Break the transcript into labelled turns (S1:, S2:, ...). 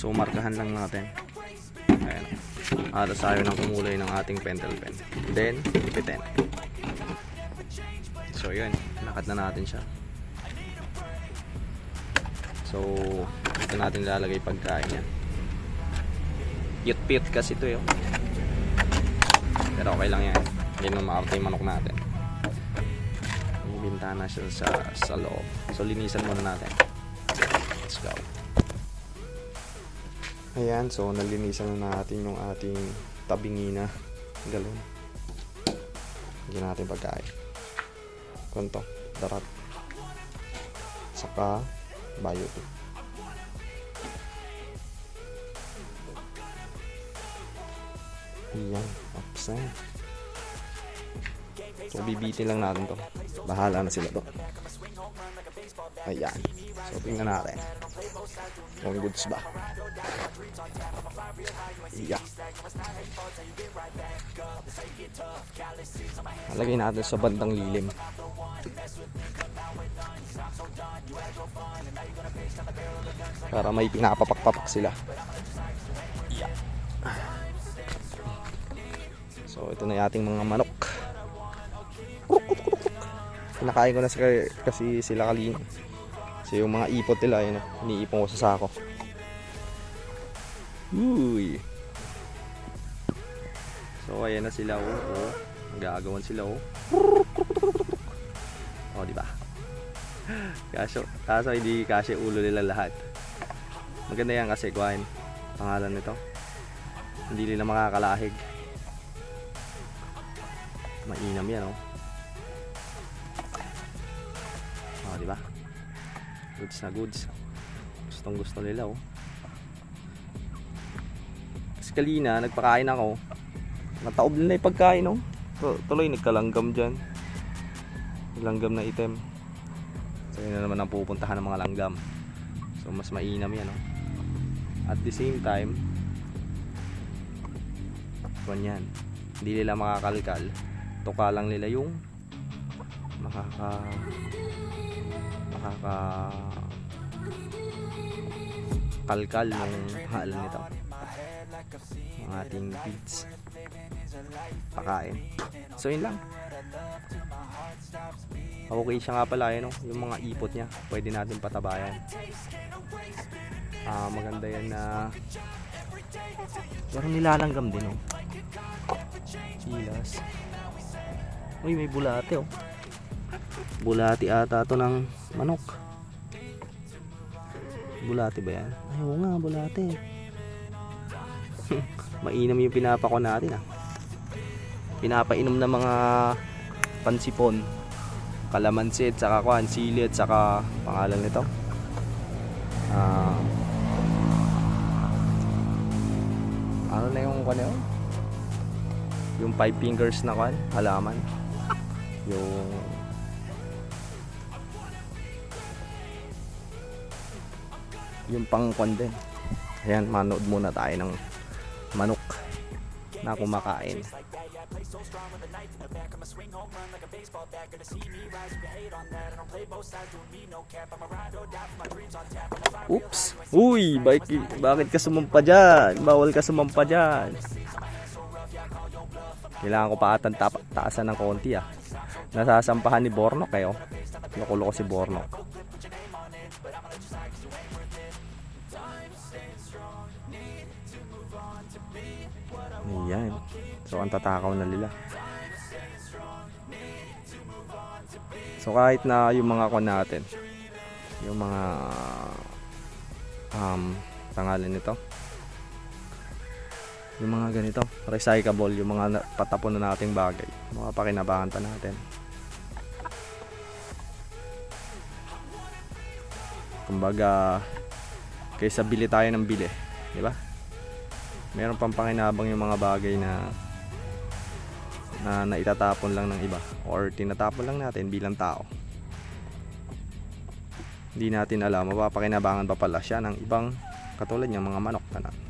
S1: So markahan lang natin. Ayan. Alas tayo ng kumulay ng ating pentel pen. Then, ipitin. So yun, nakat na natin siya. So, ito natin lalagay pagkain niya. Cute-cute kasi ito yun. Pero okay lang yan. Hindi naman maarte yung manok natin. May bintana siya sa, sa loob. So, linisan muna natin. Let's go. Ayan, so nalinisan na natin yung ating tabingi na galon. Lagyan natin pagkain. Kunto, darat. Saka, biotic. Ayan, upside. So, bibitin lang natin to. Bahala na sila to. Ayan. So, tingnan natin. Kung goods ba. Yeah. Lagay natin sa bandang lilim. Para may pinapapak-papak sila. Yeah. So, ito na yung ating mga manok. Kinakain ko na kasi sila kalina. So, yung mga ipot nila, yun, iniipon ko sa sako. Uy. So, ayan na sila, oh. oh. Gagawan sila, oh. Oh, di ba? Kaso, kaso hindi kasi ulo nila lahat. Maganda yan kasi, kuhain. Pangalan nito. Hindi nila makakalahig. Mainam yan, oh. Oh, di ba? Goods na goods. Gustong gusto nila, oh. Kasi kalina, nagpakain ako. Nataob na yung pagkain, oh. Tu- Tuloy, nagkalanggam dyan. Langgam na item. So, yun na naman ang pupuntahan ng mga langgam. So, mas mainam yan, oh. At the same time, ganyan. Hindi nila makakalkal. Tuka lang nila yung makaka makaka kalkal ng halan nito ang ating feeds pakain. So yun lang. Okay siya nga pala yun, no? yung mga ipot niya pwede natin patabayan. Ah maganda yan na pero nilalanggam din oh silas uy may bulate oh. Bulati ata to ng manok. Bulati ba yan? ay oo nga bulati mainam yung pinapako natin ah. Pinapainom ng mga pansipon. Kalamansi at saka kuhan sili at saka pangalan nito. Ah. Ano na yung kuhan yun? yung five fingers na kuhan halaman. Yung yung pangkwan din. Ayan manood muna tayo ng na kumakain Oops! Uy! Bakit, bakit ka sumampa dyan? Bawal ka sumampa dyan. Kailangan ko pa atang tapa- taasan ng konti ah. Nasasampahan ni Bornok kayo. Nakulo ko si Bornok. Ayan. So, ang tatakaw na nila. So, kahit na yung mga kon natin, yung mga um, tangalan nito, yung mga ganito, recyclable, yung mga patapon na nating bagay, mga pakinabangan pa natin. Kumbaga, kaysa bili tayo ng bili, di ba? Meron pang pakinabang yung mga bagay na na naitatapon lang ng iba or tinatapon lang natin bilang tao. Hindi natin alam. Mapapakinabangan pa pala siya ng ibang katulad ng mga manok na